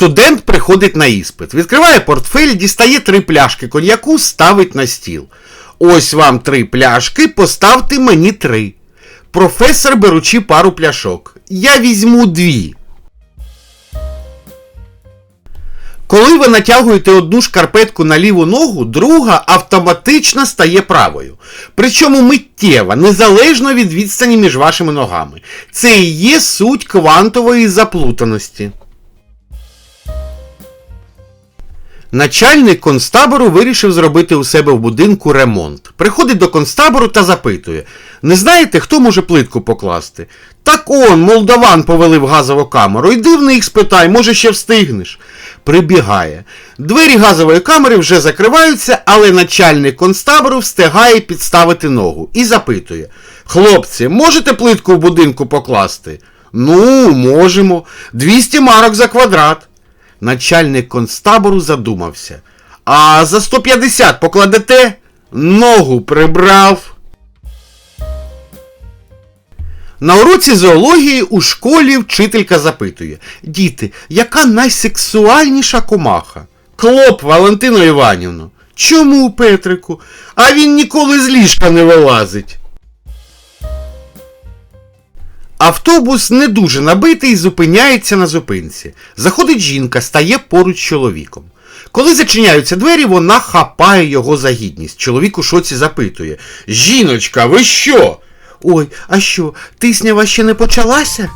Студент приходить на іспит, відкриває портфель, дістає три пляшки коньяку, ставить на стіл. Ось вам три пляшки, поставте мені три. Професор, беручи пару пляшок. Я візьму дві. Коли ви натягуєте одну шкарпетку на ліву ногу, друга автоматично стає правою. Причому миттєва, незалежно від відстані між вашими ногами. Це і є суть квантової заплутаності. Начальник концтабору вирішив зробити у себе в будинку ремонт. Приходить до концтабору та запитує: Не знаєте, хто може плитку покласти? Так он, молдаван повели в газову камеру. Йди в них спитай, може ще встигнеш. Прибігає. Двері газової камери вже закриваються, але начальник концтабору встигає підставити ногу і запитує: Хлопці, можете плитку в будинку покласти? Ну, можемо. 200 марок за квадрат. Начальник концтабору задумався. А за 150 покладете? Ногу прибрав. На уроці зоології у школі вчителька запитує: Діти, яка найсексуальніша комаха? Клоп Валентино Іванівно. Чому, Петрику? А він ніколи з ліжка не вилазить. Автобус не дуже набитий, зупиняється на зупинці. Заходить жінка, стає поруч з чоловіком. Коли зачиняються двері, вона хапає його за гідність. Чоловік у шоці запитує: Жіночка, ви що? Ой, а що, тиснява ще не почалася?